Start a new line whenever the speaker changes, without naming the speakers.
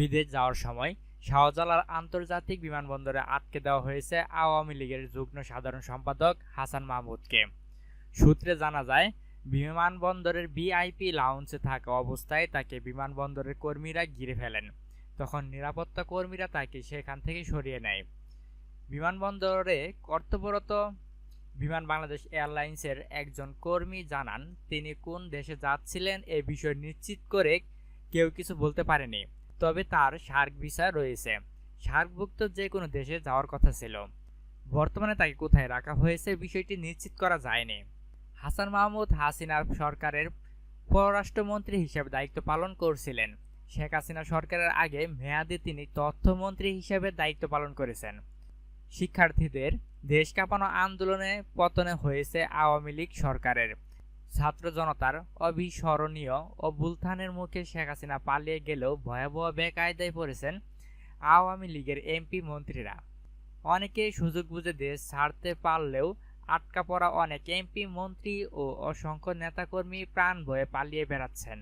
বিদেশ যাওয়ার সময় শাহজালাল আন্তর্জাতিক বিমানবন্দরে আটকে দেওয়া হয়েছে আওয়ামী লীগের যুগ্ম সাধারণ সম্পাদক হাসান মাহমুদকে। সূত্রে জানা যায়, বিমানবন্দরের ভিআইপি লাউঞ্জে থাকা অবস্থায় তাকে বিমানবন্দরের কর্মীরা ঘিরে ফেলেন। তখন নিরাপত্তা কর্মীরা তাকে সেখান থেকে সরিয়ে নেয়। বিমানবন্দরে কর্তব্যরত বিমান বাংলাদেশ এয়ারলাইন্সের একজন কর্মী জানান, তিনি কোন দেশে যাচ্ছিলেন এ বিষয় নিশ্চিত করে কেউ কিছু বলতে পারেনি। তবে তার সার্ক ভিসা রয়েছে। সার্কভুক্ত যে কোনো দেশে যাওয়ার কথা ছিল। বর্তমানে তাকে কোথায় রাখা হয়েছে বিষয়টি নিশ্চিত করা যায়নি। হাসান মাহমুদ হাসিনা সরকারের পররাষ্ট্রমন্ত্রী হিসেবে দায়িত্ব পালন করছিলেন। শেখ হাসিনা সরকারের আগে মেয়াদে তিনি তথ্যমন্ত্রী হিসেবে দায়িত্ব পালন করেছেন। শিক্ষার্থীদের দেশ কাঁপানো আন্দোলনে পতনে হয়েছে আওয়ামী লীগ সরকারের। ছাত্র জনতার অবিস্মরণীয় অভ্যুত্থানের মুখে শেখ হাসিনা পালিয়ে গেলেও ভয়াবহ বেকায়দায় পড়েছেন আওয়ামী লীগের এমপি মন্ত্রীরা। অনেকে সুযোগ বুঝে দেশ ছাড়তে পারলেও আটকা পড়া অনেক এমপি মন্ত্রী ও অসংখ্য নেতাকর্মী প্রাণ ভয়ে পালিয়ে বেড়াচ্ছেন।